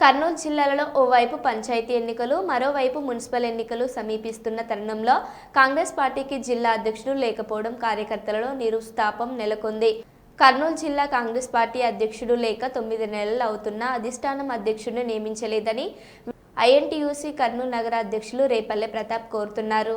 కర్నూలు జిల్లాలో ఓవైపు పంచాయతీ ఎన్నికలు మరోవైపు మున్సిపల్ ఎన్నికలు సమీపిస్తున్న తరుణంలో కాంగ్రెస్ పార్టీకి జిల్లా అధ్యక్షుడు లేకపోవడం కార్యకర్తలలో నిరుస్తాపం నెలకొంది. కర్నూలు జిల్లా కాంగ్రెస్ పార్టీ అధ్యక్షుడు లేక తొమ్మిది నెలలు అవుతున్నా అధిష్టానం అధ్యక్షుడిని నియమించలేదని ఐఎన్టీయూసీ కర్నూలు నగర అధ్యక్షులు రేపల్లె ప్రతాప్ కోరుతున్నారు.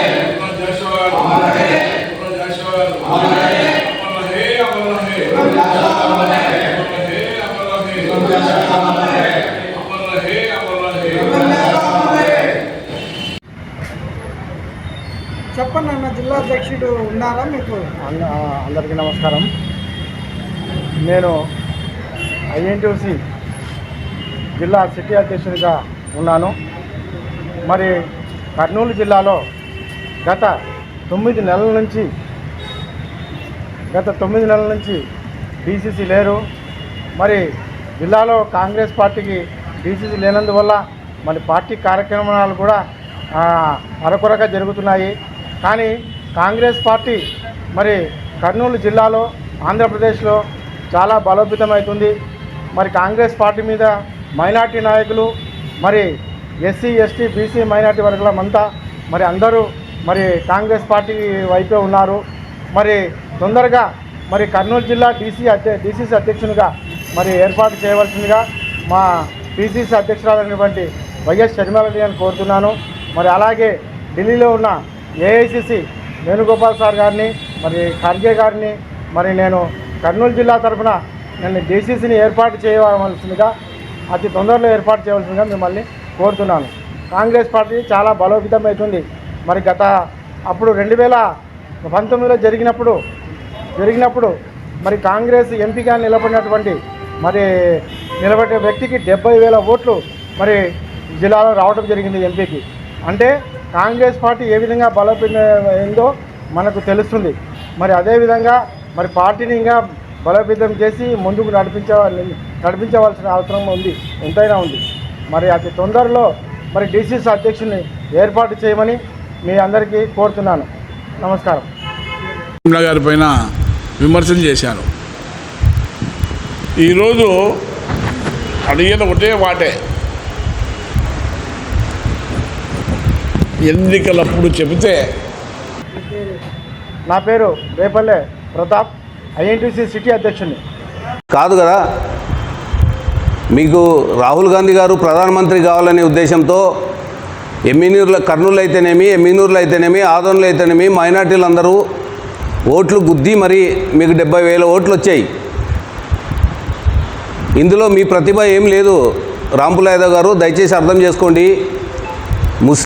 చెప్పండి అన్న జిల్లా అధ్యక్షుడు ఉన్నారా మీకు? అందరికీ నమస్కారం. నేను ఐఎన్టీసీ జిల్లా సిటీ అధ్యక్షుడిగా ఉన్నాను. మరి కర్నూలు జిల్లాలో గత తొమ్మిది నెలల నుంచి గత తొమ్మిది నెలల నుంచి డీసీసీ లేరు. మరి జిల్లాలో కాంగ్రెస్ పార్టీకి డీసీసీ లేనందువల్ల మరి పార్టీ కార్యక్రమాలు కూడా అరకొరగా జరుగుతున్నాయి. కానీ కాంగ్రెస్ పార్టీ మరి కర్నూలు జిల్లాలో ఆంధ్రప్రదేశ్లో చాలా బలోపేతమవుతుంది మరి కాంగ్రెస్ పార్టీ మీద మైనార్టీ నాయకులు మరి ఎస్సీ ఎస్టీ బీసీ మైనార్టీ వర్గాలమంతా మరి అందరూ మరి కాంగ్రెస్ పార్టీ వైపే ఉన్నారు. మరి తొందరగా మరి కర్నూలు జిల్లా డీసీ అధ్య డీసీసీ అధ్యక్షునిగా మరి ఏర్పాటు చేయవలసిందిగా మా పీసీసీ అధ్యక్షురాలైనటువంటి వైఎస్ షర్మిలారెడ్డి గారిని కోరుతున్నాను. మరి అలాగే ఢిల్లీలో ఉన్న ఏఐసిసి వేణుగోపాల్ సార్ గారిని మరి ఖర్గే గారిని మరి నేను కర్నూలు జిల్లా తరఫున నేను డీసీసీని ఏర్పాటు చేయవలసిందిగా అతి తొందరలో ఏర్పాటు చేయవలసిందిగా మిమ్మల్ని కోరుతున్నాను. కాంగ్రెస్ పార్టీ చాలా బలోపేతం అవుతుంది మరి గత అప్పుడు రెండు వేల పంతొమ్మిదిలో జరిగినప్పుడు జరిగినప్పుడు మరి కాంగ్రెస్ ఎంపీగా నిలబడినటువంటి మరి నిలబడిన వ్యక్తికి డెబ్బై వేల ఓట్లు మరి జిల్లాలో రావడం జరిగింది ఎంపీకి. అంటే కాంగ్రెస్ పార్టీ ఏ విధంగా బలోపేతమైందో మనకు తెలుస్తుంది. మరి అదేవిధంగా మరి పార్టీని ఇంకా బలోపేతం చేసి ముందుకు నడిపించ నడిపించవలసిన అవసరం ఉంది ఎంతైనా ఉంది. మరి అతి తొందరలో మరి డిసిసి అధ్యక్షుని ఏర్పాటు చేయమని మీ అందరికీ కోరుతున్నాను. నమస్కారం. కమలా గారి పైన విమర్శలు చేశాను ఈరోజు అడిగిన ఒకటే వాటే ఎన్నికలప్పుడు చెబితే. నా పేరు రేపల్లె ప్రతాప్ ఐఎన్టీసీ సిటీ అధ్యక్షుని. కాదు కదా? మీకు రాహుల్ గాంధీ గారు ప్రధానమంత్రి కావాలనే ఉద్దేశంతో ఎమ్మినూరులో కర్నూలు అయితేనేమి ఎమ్మినూరులో అయితేనేమి ఆదోన్లో అయితేనేమి మైనార్టీలు అందరూ ఓట్లు గుద్ది మరి మీకు డెబ్బై వేల ఓట్లు వచ్చాయి ఇందులో మీ ప్రతిభ ఏం లేదు. రాంపుల యాదవ్ గారు దయచేసి అర్థం చేసుకోండి. ముస్